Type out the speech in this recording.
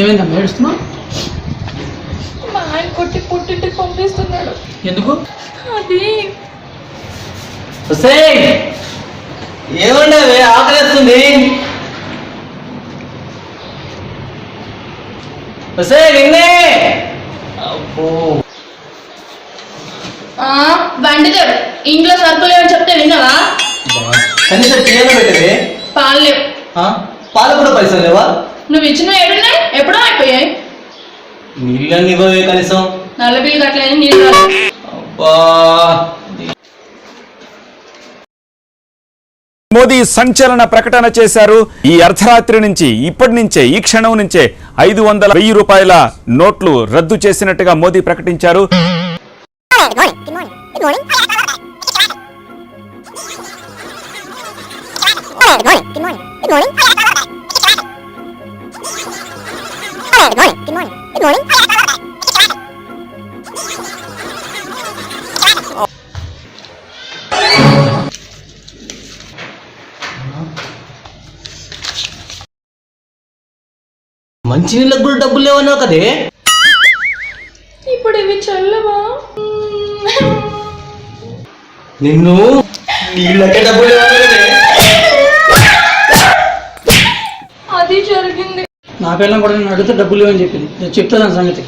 ఏమైందమ్మా ఏడుస్తున్నావు? మా ఆయన కొట్టి పుట్టింటికి పంపిస్తున్నాడు. ఎందుకు? అది ఏమండే ఆకలిస్తుంది. వస్తే నిన్నే. అబ్బో. బండితాడు ఇంట్లో సరుకులు ఏమని చెప్తే విన్నావా కనీసం టీయన పెట్టవే. పాలు లేవు. ఆ? పాలు కూడా పైసలు లేవా? నువ్వు ఇచ్చిన ఏడున్నాయి? ఎప్పుడో అయిపోయాయి. నీళ్ళని ఇవ్వవే కనీసం. నల్ల బిల్లు కట్టలేదు నీళ్ళు రాలేదు. మోదీ సంచలన ప్రకటన చేశారు ఈ అర్ధరాత్రి నుంచి ఇప్పటి నుంచే ఈ క్షణం నుంచే ఐదు వందల వెయ్యి రూపాయల నోట్లు రద్దు చేసినట్టుగా మోదీ ప్రకటించారు నీళ్ళకి కూడా డబ్బులు లేవన్నావు కదే ఇప్పుడు ఇవి చల్లవా? నిన్ను నీళ్ళకే డబ్బులు అది? జరిగింది. నా పిల్లం కూడా నేను అడిగితే డబ్బులు లేవని చెప్పింది. నేను చెప్తా దాని సంగతి.